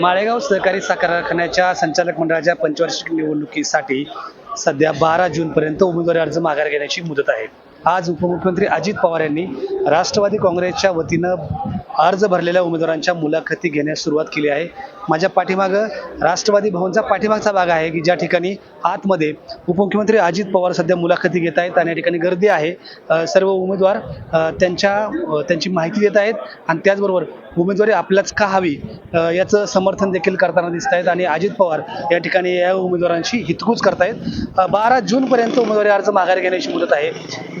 माळेगाव सहकारी साखर कारखान्याच्या संचालक मंडळाच्या पंचवार्षिक निवडणुकीसाठी सध्या बारा जूनपर्यंत उमेदवारी अर्ज माघार घेण्याची मुदत आहे. आज उपमुख्यमंत्री अजित पवार यांनी राष्ट्रवादी काँग्रेसच्या वतीनं अर्ज भरलेल्या उमेदवारांच्या मुलाखती घेण्यास सुरुवात केली आहे. माझ्या पाठीमागं राष्ट्रवादी भवनचा पाठीमागचा भाग आहे की ज्या ठिकाणी आतमध्ये उपमुख्यमंत्री अजित पवार सध्या मुलाखती घेत आहेत आणि या ठिकाणी गर्दी आहे. सर्व उमेदवार त्यांच्या त्यांची माहिती देत आहेत आणि त्याचबरोबर उमेदवारी आपल्याच का हवी याचं समर्थन देखील करताना दिसत आहेत आणि अजित पवार या ठिकाणी या उमेदवारांशी हितकूच करतायत बारा जूनपर्यंत उमेदवारी अर्ज माघार घेण्याची मुदत आहे.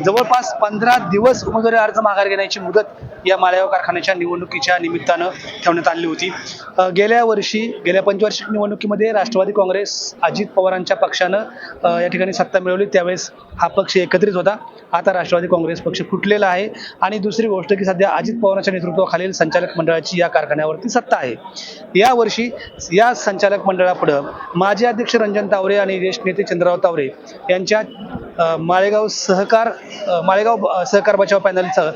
जवळपास पंधरा दिवस उमेदवारी अर्ज माघार घेण्याची मुदत या माळेगाव कारखान्याच्या निवडणुकीच्या निमित्तानं ठेवण्यात आली होती. गेल्या वर्षी गेल्या पंचवार्षिक निवडणुकीमध्ये राष्ट्रवादी काँग्रेस अजित पवारांच्या पक्षानं या ठिकाणी सत्ता मिळवली. त्यावेळेस हा पक्ष एकत्रित होता. आता राष्ट्रवादी काँग्रेस पक्ष फुटलेला आहे. आणि दुसरी गोष्ट की सध्या अजित पवारांच्या नेतृत्वाखालील संचालक मंडळाची या कारखान्यावरती सत्ता आहे. यावर्षी या संचालक मंडळापुढं माजी अध्यक्ष रंजन तावरे आणि ज्येष्ठ नेते चंद्रराव तावरे यांच्या माळेगाव सहकार माळेगाव सहकार बचाव पॅनलचं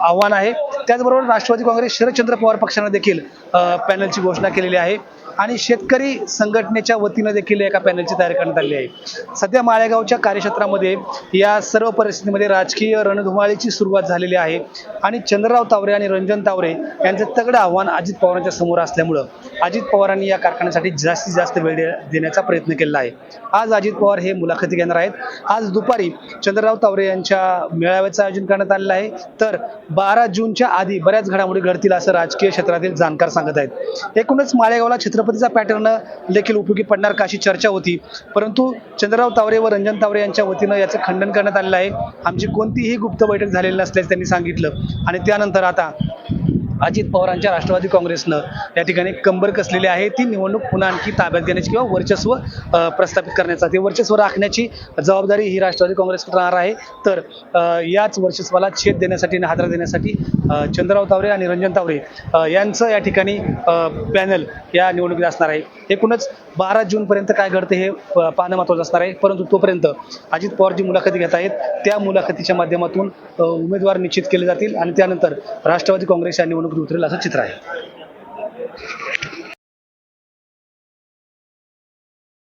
आव्हान आहे. त्याचबरोबर राष्ट्रवादी काँग्रेस शरदचंद्र पवार पक्षानं देखील पॅनलची घोषणा केलेली आहे. आणि शेतकरी संघटनेच्या वतीनं देखील एका पॅनलची तयारी करण्यात आली आहे. सध्या माळेगावच्या कार्यक्षेत्रामध्ये या सर्व परिस्थितीमध्ये राजकीय रणधुमाळीची सुरुवात झालेली आहे. आणि चंद्रराव तावरे आणि रंजन तावरे यांचं तगडं आव्हान अजित पवारांच्या समोर असल्यामुळं अजित पवारांनी या कारखान्यासाठी जास्तीत जास्त वेळ दे- देण्याचा प्रयत्न केलेला आहे. आज अजित पवार हे मुलाखती घेणार आहेत. आज दुपारी चंद्रराव तावरे यांच्या मेळाव्याचं आयोजन करण्यात आलेलं आहे. तर बारा जूनच्या आधी बऱ्याच घडामोडी घडतील असं राजकीय क्षेत्रातील जाणकार सांगत आहेत. एकूणच माळेगावला छत्रपतीचा पॅटर्न देखील उपयोगी पडणार का अशी चर्चा होती. परंतु चंद्रराव तावरे व रंजन तावरे यांच्या वतीनं याचं खंडन करण्यात आलेलं आहे. आमची कोणतीही गुप्त बैठक झालेली नसल्याचं त्यांनी सांगितलं. आणि त्यानंतर आता अजित पवारांच्या राष्ट्रवादी काँग्रेसनं या ठिकाणी कंबर कसलेली आहे ती निवडणूक पुन्हा आणखी ताब्यात घेण्याची किंवा वर्चस्व प्रस्थापित करण्याचा ते वर्चस्व राखण्याची जबाबदारी ही राष्ट्रवादी काँग्रेसकडे राहणार आहे. तर याच वर्चस्वाला छेद देण्यासाठी आणि हादरा देण्यासाठी चंद्रराव तावरे आणि रंजन तावरे यांचं या ठिकाणी पॅनल या निवडणुकीत असणार आहे. एकूणच बारा जूनपर्यंत काय घडते हे पाहणं महत्त्वाचं असणार आहे. परंतु तोपर्यंत अजित पवार जी मुलाखती घेत आहेत. त्या मुलाखतीच्या माध्यमातून उमेदवार निश्चित केले जातील आणि त्यानंतर राष्ट्रवादी काँग्रेस या निवडणुकीत उतरेल असं चित्र आहे.